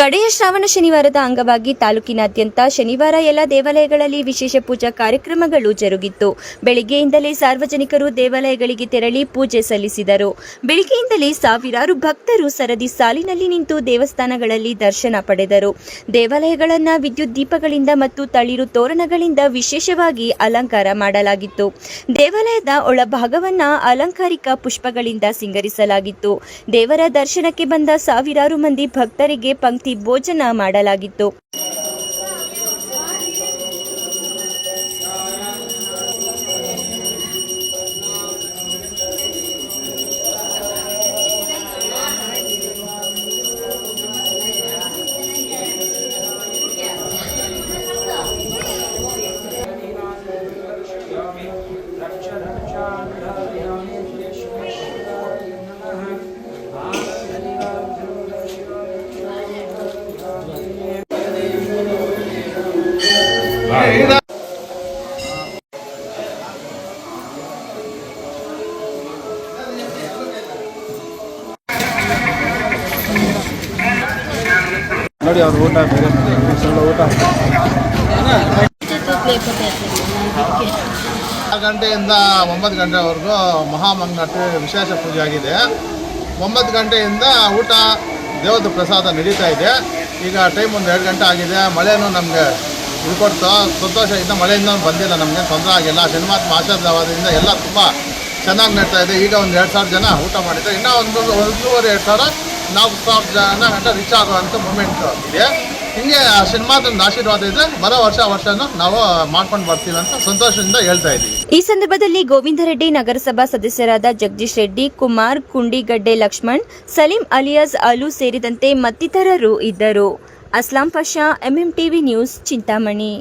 ಕಡೆಯ ಶ್ರಾವಣ ಶನಿವಾರದ ಅಂಗವಾಗಿ ತಾಲೂಕಿನಾದ್ಯಂತ ಶನಿವಾರ ಎಲ್ಲ ದೇವಾಲಯಗಳಲ್ಲಿ ವಿಶೇಷ ಪೂಜಾ ಕಾರ್ಯಕ್ರಮಗಳು ಜರುಗಿತ್ತು. ಬೆಳಿಗ್ಗೆಯಿಂದಲೇ ಸಾರ್ವಜನಿಕರು ದೇವಾಲಯಗಳಿಗೆ ತೆರಳಿ ಪೂಜೆ ಸಲ್ಲಿಸಿದರು. ಬೆಳಿಗ್ಗೆಯಿಂದಲೇ ಸಾವಿರಾರು ಭಕ್ತರು ಸರದಿ ಸಾಲಿನಲ್ಲಿ ನಿಂತು ದೇವಸ್ಥಾನಗಳಲ್ಲಿ ದರ್ಶನ ಪಡೆದರು. ದೇವಾಲಯಗಳನ್ನು ವಿದ್ಯುತ್ ದೀಪಗಳಿಂದ ಮತ್ತು ತಳಿರು ತೋರಣಗಳಿಂದ ವಿಶೇಷವಾಗಿ ಅಲಂಕಾರ ಮಾಡಲಾಗಿತ್ತು. ದೇವಾಲಯದ ಒಳಭಾಗವನ್ನ ಅಲಂಕಾರಿಕ ಪುಷ್ಪಗಳಿಂದ ಸಿಂಗರಿಸಲಾಗಿತ್ತು. ದೇವರ ದರ್ಶನಕ್ಕೆ ಬಂದ ಸಾವಿರಾರು ಮಂದಿ ಭಕ್ತರಿಗೆ ಪಂಕ್ತಿ ಭೋಜನ ಮಾಡಲಾಗಿತ್ತು. ನೋಡಿ ಅವ್ರ ಊಟ ಬೇರೆ ಊಟ ಗಂಟೆಯಿಂದ ಒಂಬತ್ತು ಗಂಟೆವರೆಗೂ ಮಹಾಮಂಗಳಾರತಿ ವಿಶೇಷ ಪೂಜೆ ಆಗಿದೆ. ಒಂಬತ್ತು ಗಂಟೆಯಿಂದ ಊಟ ದೇವದ ಪ್ರಸಾದ ನಡೀತಾ ಇದೆ. ಈಗ ಟೈಮ್ ಒಂದು ಎರಡು ಗಂಟೆ ಆಗಿದೆ. ಮಳೆನೂ ನಮಗೆ ಇದು ಕೊಡ್ತು ಸಂತೋಷ ಇದ್ದ ಮಳೆಯಿಂದ ಬಂದಿಲ್ಲ ನಮಗೆ ತೊಂದರೆ ಆಗಿಲ್ಲ. ಶನಿಮಾತ್ಮ ಆಶಾದವಾದದಿಂದ ಎಲ್ಲ ತುಂಬ ಚೆನ್ನಾಗಿ ನಡ್ತಾ ಇದೆ. ಈಗ ಒಂದು ಎರಡು ಸಾವಿರ ಜನ ಊಟ ಮಾಡಿದ್ದಾರೆ. ಇನ್ನೂ ಒಂದು ಒಂದೂವರೆ, ಎರಡು ಸಾವಿರ, ನಾಲ್ಕು ಸಾವಿರ ಜನ ಗಂಟೆ ರೀಚ್ ಆಗುವಂಥ ಮೂಮೆಂಟ್ ಇದೆ. ಹಿಂಗೆ ಒಂದು ಆಶೀರ್ವಾದ ಇದೆ. ಬರೋ ವರ್ಷ ವರ್ಷನೂ ನಾವು ಮಾಡ್ಕೊಂಡು ಬರ್ತೀವಿ ಅಂತ ಸಂತೋಷದಿಂದ ಹೇಳ್ತಾ ಇದ್ದೀವಿ. ಈ ಸಂದರ್ಭದಲ್ಲಿ ಗೋವಿಂದ ರೆಡ್ಡಿ ನಗರಸಭಾ ಸದಸ್ಯರಾದ ಜಗದೀಶ್ ರೆಡ್ಡಿ, ಕುಮಾರ್, ಕುಂಡಿಗಡ್ಡೆ ಲಕ್ಷ್ಮಣ್, ಸಲೀಂ ಅಲಿಯಾಸ್, ಅಲು ಸೇರಿದಂತೆ ಮತ್ತಿತರರು ಇದ್ದರು. Aslam Pasha MMTV news Chintamani.